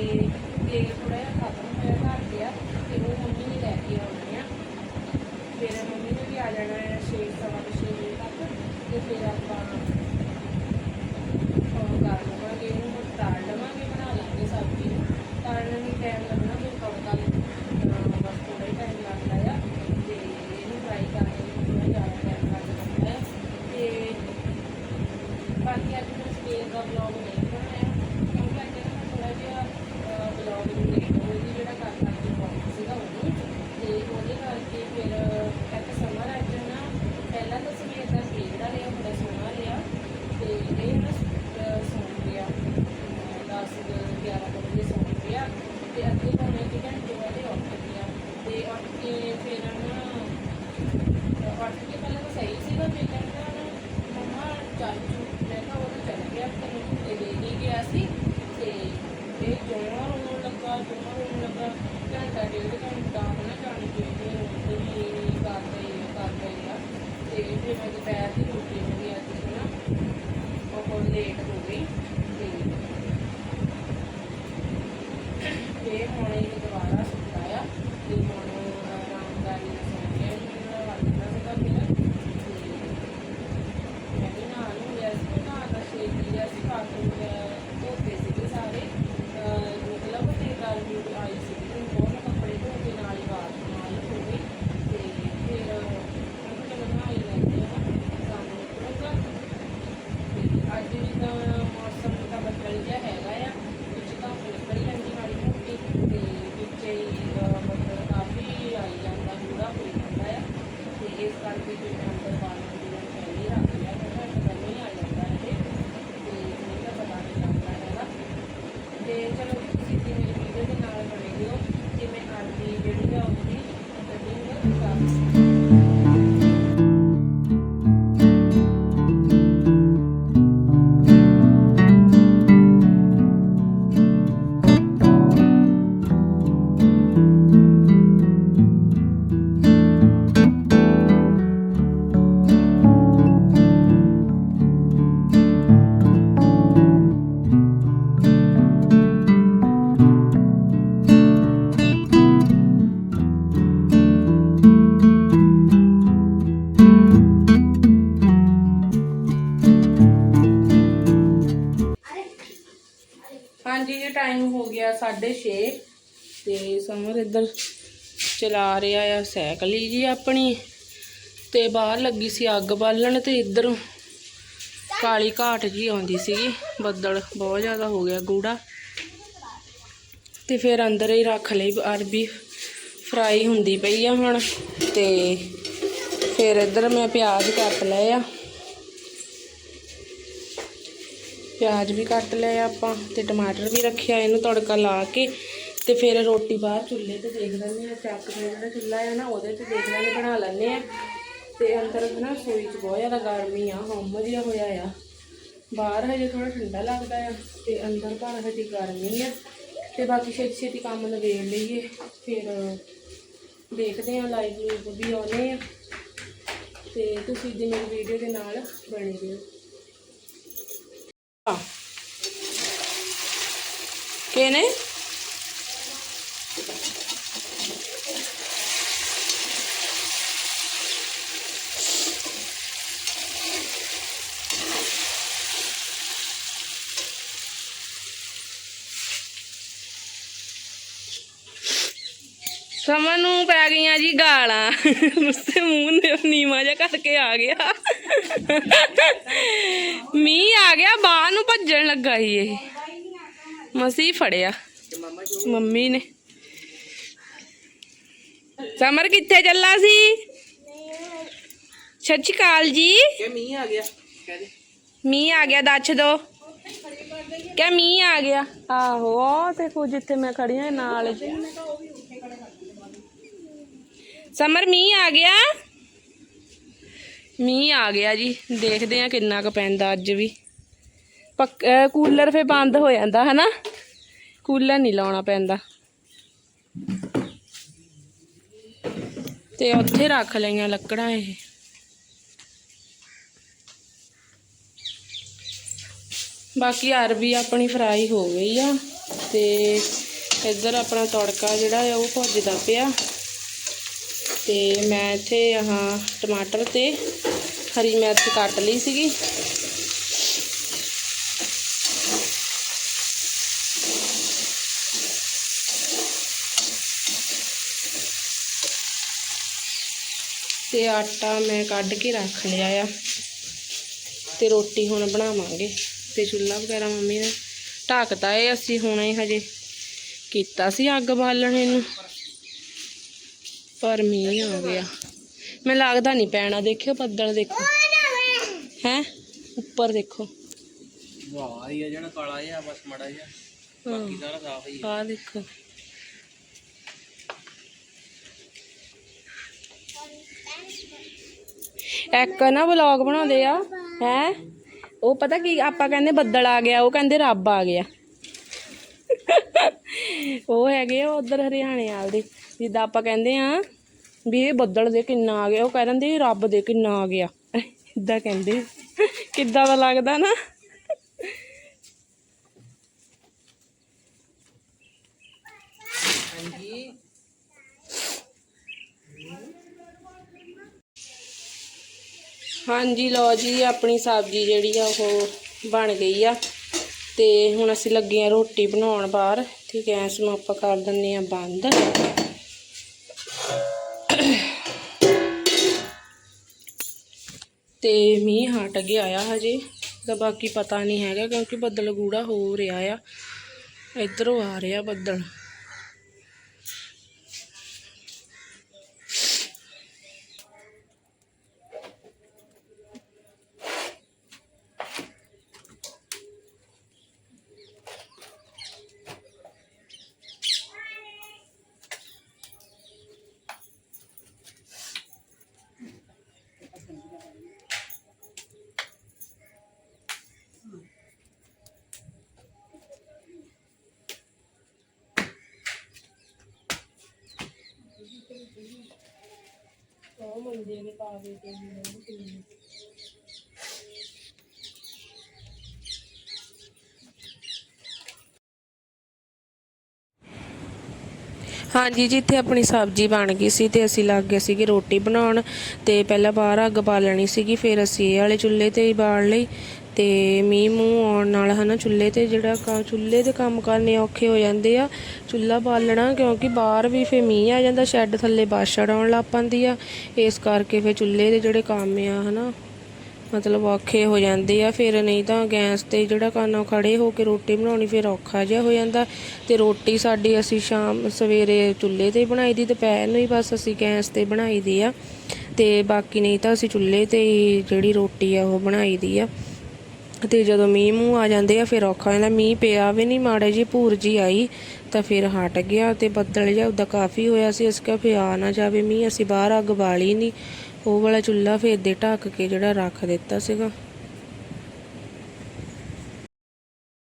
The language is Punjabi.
ਤੇਲ ਥੋੜਾ ਜਿਹਾ ਖਤਮ ਹੋਇਆ ਘਰ ਗਿਆ ਤੇ ਉਹ ਮੰਮੀ ਨੇ ਲੈ ਕੇ ਆਉਣੀ ਆ ਫਿਰ ਮੰਮੀ ਨੇ ਵੀ ਆ ਜਾਣਾ ਹੈ 6 ਸਵਾ 6 ਵਜੇ ਤੱਕ ਤੇ ਫਿਰ ਆਪਾਂ ਕੰਮ ਕਰ ਲਵਾਂਗੇ ਇਹਨੂੰ ਤਾੜ ਲਵਾਂਗੇ ਬਣਾ ਲਾਂਗੇ ਸਬਜ਼ੀ ਤਾੜਨ ਦੀ ਟਾਈਮ ਲੱਗਣਾ ਤੇ ਫਿਰ ਮੈਂ ਦੁਪਹਿਰ ਦੀ ਰੋਟੀ ਮੇਰੀ ਅੱਜ ਨਾ ਉਹ ਲੇਟ ਹੋ ਗਈ ਤੇ ਤੇ ਹੁਣ ਇਹ ਦੁਬਾਰਾ ਸੁੱਤਾ ਆ ਤੇ ਹੁਣ ਆਰਾਮਦਾਰੀ ਨਾਲ ਸੌਂ ਗਿਆ ਇਹ ਵਾਲਾ ਸੀਗਾ ਮੇਰਾ ਤੇ ਮੈਂ ਵੀ ਨਹਾ ਨੂੰ ਲਿਆ ਸੀ ਨਾ ਤਾਂ ਛੇਤੀ ਜਿਹਾ ਸੀ ਕਾਟੂ ਧੋਤੇ ਸੀਗੇ ਸਾਰੇ ਅਹ ਮਤਲਬ ਤੇ ਗਰਮੀ ਆਈ ਸੀ ਤੇ ਬਹੁਤ ਕੱਪੜੇ ਧੋ ਕੇ ਨਾਲ ਹੀ ਬਾਹਰ ਨਾਲ ਹੋ ਗਈ ਤੇ ਫਿਰ ਉਹ ਚਲੋ ਨਹਾਈ ਲੈਂਦੇ ਆ ਸਾਨੂੰ ਨਿਕਲੂਗਾ ਤੇ ਅੱਜ ਵੀ ਤਾਂ ਮੌਸਮ ਦਾ ਬੱਦਲ ਜਿਹਾ ਹੈਗਾ ਆ ਵਿੱਚ ਤਾਂ ਨਿਕਲ ਜਾਂਦੀ ਮਾੜੀ ਮੋਟੀ ਤੇ ਵਿੱਚ ਹੀ ਅਹ ਬੱਦਲ ਕਾਫੀ ਆਈ ਜਾਂਦਾ ਪੂਰਾ ਹੋਈ ਜਾਂਦਾ ਆ ਤੇ ਇਸ ਕਰਕੇ ਫਿਰ ਮੈਂ ਅੰਦਰ ਬਾਹਰ ਦੀ ਨੂੰ ਪਹਿਲੇ ਹੀ ਰੱਖ ਲਿਆ ਕਿਉਂਕਿ ਅੰਦਰ ਨਹੀਂ ਆ ਜਾਂਦਾ ਇਹ ਤੇ ਮੈਨੂੰ ਤਾਂ ਪਤਾ ਨਹੀਂ ਲੱਗਦਾ ਹੈਗਾ ਤੇ ਚਲੋ 6:30 ਤੇ ਸਮਰ ਇੱਧਰ ਚਲਾ ਰਿਹਾ ਆ ਸਾਈਕਲ ਹੀ ਜੀ ਆਪਣੀ ਤੇ ਬਾਹਰ ਲੱਗੀ ਸੀ ਅੱਗ ਬਾਲਣ ਤੇ ਇੱਧਰ ਕਾਲੀ ਘਾਟ ਜੀ ਆਉਂਦੀ ਸੀਗੀ, ਬੱਦਲ ਬਹੁਤ ਜ਼ਿਆਦਾ ਹੋ ਗਿਆ ਗੂੜਾ। ਤੇ ਫਿਰ ਅੰਦਰ ਹੀ ਰੱਖ ਲਈ, ਅਰਬੀ ਫਰਾਈ ਹੁੰਦੀ ਪਈ ਆ ਹੁਣ ਤੇ ਫਿਰ ਇੱਧਰ ਮੈਂ ਪਿਆਜ਼ ਕੱਟ ਲਏ ਆ। ਪਿਆਜ਼ ਵੀ ਕੱਟ ਲਿਆ ਆਪਾਂ ਤੇ ਟਮਾਟਰ ਵੀ ਰੱਖਿਆ, ਇਹਨੂੰ ਤੜਕਾ ਲਾ ਕੇ ਤੇ ਫਿਰ ਰੋਟੀ ਬਾਹਰ ਚੁੱਲ੍ਹੇ ਤੇ ਦੇਖ ਲੈਂਦੇ ਆ ਚੱਕ ਕੇ ਜਿਹੜਾ ਚੁੱਲ੍ਹਾ ਹੈ ਨਾ, ਉਹਦੇ ਤੇ ਦੇਖ ਲੈਂਦੇ, ਬਣਾ ਲੈਂਦੇ ਆ ਤੇ ਅੰਦਰ ਨਾ ਰਸੋਈ 'ਚ ਬਹੁਤ ਜ਼ਿਆਦਾ ਗਰਮੀ ਆ, ਹਮ ਜਿਹਾ ਹੋਇਆ ਆ। ਬਾਹਰ ਹਜੇ ਥੋੜਾ ਠੰਡਾ ਲੱਗਦਾ ਆ ਤੇ ਅੰਦਰ ਪਰ ਹਜੇ ਗਰਮੀ ਆ। ਤੇ ਬਾਕੀ ਛੇਤੀ ਛੇਤੀ ਕੰਮ ਨਵੇੜ ਲਈਏ, ਫਿਰ ਦੇਖਦੇ ਆ ਲਾਈਵ ਵੀ ਆਉਣੇ ਆ। ਤੇ ਤੁਸੀਂ ਜੀ ਮੇਰੀ ਵੀਡੀਓ ਦੇ ਨਾਲ ਬਣੇ ਰਹੋ ਆ ਕਿਹਨੇ ਸਮਨ ਨੂੰ ਪੈ ਗਈਆਂ ਜੀ ਗਾਲਾਂ। ਉਸਦੇ ਮੂੰਹ ਨੇ ਨੀਵਾ ਜਿਹਾ ਕਰਕੇ ਆ ਗਿਆ। ਮੀਂਹ ਆ ਗਿਆ, ਬਾਹਰ ਨੂੰ ਭੱਜਣ ਲੱਗਾ ਸੀ ਇਹ। ਮਸੀਂ ਫੜਿਆ। ਮੰਮੀ ਨੇ। ਸਮਰ ਕਿੱਥੇ ਚੱਲਾ ਸੀ? ਸ਼੍ਰੀ ਅਕਾਲ ਜੀ। ਕਿ ਮੀਂਹ ਆ ਗਿਆ? ਮੀਂਹ ਆ ਗਿਆ ਦੱਸ ਦੋ। ਕਿਆ ਮੀਂਹ ਆ ਗਿਆ? ਆਹੋ ਤੇ ਕੁਝ ਜਿੱਥੇ ਮੈਂ ਖੜੀ ਹਾਂ ਨਾਲ ਸਮਰ ਮੀਂਹ ਆ ਗਿਆ? ਮੀਂਹ ਆ ਗਿਆ ਜੀ। ਦੇਖਦੇ ਆ ਕਿੰਨਾ ਕੁ ਪੈਂਦਾ ਅੱਜ ਵੀ। ਕੂਲਰ ਫੇ ਬੰਦ ਹੋ ਜਾਂਦਾ, ਹਨਾ? ਕੂਲਰ ਨਹੀਂ ਲਾਉਣਾ ਪੈਂਦਾ। ਤੇ ਉੱਥੇ ਰੱਖ ਲਈਆਂ ਲੱਕੜਾਂ ਇਹ। ਬਾਕੀ ਅਰਬੀ ਆਪਣੀ ਫਰਾਈ ਹੋ ਗਈ ਆ, ਤੇ ਇੱਧਰ ਆਪਣਾ ਤੜਕਾ ਜਿਹੜਾ ਆ ਉਹ ਭੁੱਜਦਾ ਪਿਆ। ਤੇ ਮੈਂ ਇੱਥੇ ਆਹ ਟਮਾਟਰ ਤੇ ਹਰੀ ਮਿਰਚ ਕੱਟ ਲਈ ਸੀਗੀ। ਤੇ ਆਟਾ ਮੈਂ ਕੱਢ ਕੇ ਰੱਖ ਲਿਆ ਆ। ਤੇ ਰੋਟੀ ਹੁਣ ਬਣਾਵਾਂਗੇ। ਤੇ ਚੁੱਲ੍ਹਾ ਵਗੈਰਾ ਮੰਮੀ ਨੇ ਢੱਕਤਾ ਏ ਅਸੀਂ ਹੁਣੇ ਹਜੇ ਕੀਤਾ ਸੀ ਅੱਗ ਬਾਲਣੇ ਨੂੰ ਪਰ ਮੀਂਹ ਆ ਗਿਆ। ਮੈਨੂੰ ਲੱਗਦਾ ਨਹੀਂ ਪੈਣਾ ਦੇਖਿਓ ਬੱਦਲ ਦੇਖੋ। ਹੈ? ਉੱਪਰ ਦੇਖੋ। ਵਾਹ ਹੀ ਆ ਜਿਹੜਾ ਕਾਲਾ ਜਿਹਾ ਬਸ ਮੜਾ ਜਿਹਾ। ਬਾਕੀ ਸਾਰਾ ਸਾਫ਼ ਹੀ ਆ। ਦੇਖੋ। ਇੱਕ ਨਾ ਵਲੌਗ ਬਣਾਉਂਦੇ ਆ, ਹੈ? ਉਹ ਪਤਾ ਕੀ, ਆਪਾਂ ਕਹਿੰਦੇ ਬੱਦਲ ਆ ਗਿਆ, ਉਹ ਕਹਿੰਦੇ ਰੱਬ ਆ ਗਿਆ। ਉਹ ਹੈਗੇ ਆ ਉਧਰ ਹਰਿਆਣੇ ਵਾਲ ਦੇ, ਜਿੱਦਾਂ ਆਪਾਂ ਕਹਿੰਦੇ ਆ ਵੀ ਇਹ ਬੱਦਲ ਦੇ ਕਿੰਨਾ ਆ ਗਿਆ, ਉਹ ਕਹਿ ਦਿੰਦੇ ਰੱਬ ਦੇ ਕਿੰਨਾ ਆ ਗਿਆ। ਇਦਾਂ ਕਹਿੰਦੇ ਕਿੱਦਾਂ ਦਾ ਲੱਗਦਾ ਨਾ? ਹਾਂਜੀ, ਲਓ ਜੀ, ਆਪਣੀ ਸਬਜ਼ੀ ਜਿਹੜੀ ਆ ਉਹ ਬਣ ਗਈ ਆ। ਤੇ ਹੁਣ ਅਸੀਂ ਲੱਗੇ ਆ ਰੋਟੀ ਬਣਾਉਣ ਬਾਹਰ। ਤੇ ਗੈਸ ਨੂੰ ਆਪਾਂ ਕਰ ਦਿੰਨੇ ਆ ਬੰਦ। ਤੇ ਮੀਂਹ ਹਟ ਗਿਆ ਆ ਹਜੇ, ਤਾਂ ਬਾਕੀ ਪਤਾ ਨਹੀਂ ਹੈਗਾ ਕਿਉਂਕਿ ਬੱਦਲ ਗੂੜਾ ਹੋ ਰਿਹਾ ਆ। ਇਧਰੋਂ ਆ ਰਿਹਾ ਬੱਦਲ। ਉਹ ਮੰਦੇ ਨੇ ਪਾ ਦੇ ਤੇ ਹਾਂਜੀ, ਜਿੱਥੇ ਆਪਣੀ ਸਬਜ਼ੀ ਬਣ ਗਈ ਸੀ ਤੇ ਅਸੀਂ ਲੱਗ ਗਏ ਸੀਗੇ ਰੋਟੀ ਬਣਾਉਣ ਤੇ ਪਹਿਲਾਂ ਬਾਹਰ ਅੱਗ ਬਾਲਣੀ ਸੀਗੀ, ਫਿਰ ਅਸੀਂ ਇਹ ਵਾਲੇ ਚੁੱਲ੍ਹੇ ਤੇ ਹੀ ਬਾਲ ਲਈ। ਤੇ ਮੀਂਹ ਮੂੰਹ ਆਉਣ ਨਾਲ ਹਨਾ ਚੁੱਲ੍ਹੇ ਤੇ ਜਿਹੜਾ ਕ- ਚੁੱਲ੍ਹੇ ਦੇ ਕੰਮ ਕਰਨੇ ਔਖੇ ਹੋ ਜਾਂਦੇ ਆ, ਚੁੱਲ੍ਹਾ ਬਾਲਣਾ ਕਿਉਂਕਿ ਬਾਹਰ ਵੀ ਫੇ ਮੀਂਹ ਆ ਜਾਂਦਾ, ਸ਼ੈੱਡ ਥੱਲੇ ਬਾਸ਼ੜ ਆਉਣ ਲੱਗ ਪੈਂਦੀ ਆ, ਇਸ ਕਰਕੇ ਫੇ ਚੁੱਲ੍ਹੇ ਦੇ ਜਿਹੜੇ ਕੰਮ ਆ ਹਨਾ, ਮਤਲਬ ਔਖੇ ਹੋ ਜਾਂਦੇ ਆ, ਫਿਰ ਨਹੀਂ ਤਾਂ ਗੈਸ ਤੇ ਜਿਹੜਾ ਕਾਨਾ ਖੜੇ ਹੋ ਕੇ ਰੋਟੀ ਬਣਾਉਣੀ ਫਿਰ ਔਖਾ ਜਿਹਾ ਹੋ ਜਾਂਦਾ ਤੇ ਰੋਟੀ ਸਾਡੀ ਅਸੀਂ ਸ਼ਾਮ ਸਵੇਰੇ ਚੁੱਲ੍ਹੇ ਤੇ ਹੀ ਬਣਾਈ ਦੀ, ਦੁਪਹਿਰ ਨੂੰ ਹੀ ਬਸ ਅਸੀਂ ਗੈਸ ਤੇ ਬਣਾਈ ਦੀ ਆ, ਤੇ ਬਾਕੀ ਨਹੀਂ ਤਾਂ ਅਸੀਂ ਚੁੱਲ੍ਹੇ ਤੇ ਹੀ ਜਿਹੜੀ ਰੋਟੀ ਆ ਉਹ ਬਣਾਈ ਦੀ ਆ। ਤੇ ਜਦੋਂ ਮੀਂਹ ਮੂੰਹ ਆ ਜਾਂਦੇ ਆ, ਫਿਰ ਔਖਾ ਹੋ ਮੀਂਹ ਪਿਆ ਵੀ ਨਹੀਂ ਮਾੜੇ ਜੀ ਭੂਰ ਜੀ ਆਈ, ਤਾਂ ਫਿਰ ਹਟ ਗਿਆ ਤੇ ਬੱਦਲ ਜਿਹਾ ਉਦਾਂ ਕਾਫੀ ਹੋਇਆ ਸੀ। ਅਸੀਂ ਕਿਹਾ ਫਿਰ ਆ ਨਾ ਜਾਵੇ ਮੀਂਹ, ਅਸੀਂ ਬਾਹਰ ਅੱਗ ਬਾਲੀ ਨਹੀਂ ਉਹ ਵਾਲਾ ਚੁੱਲ੍ਹਾ ਫਿਰ ਦੇ ਢੱਕ ਕੇ ਜਿਹੜਾ ਰੱਖ ਦਿੱਤਾ ਸੀਗਾ।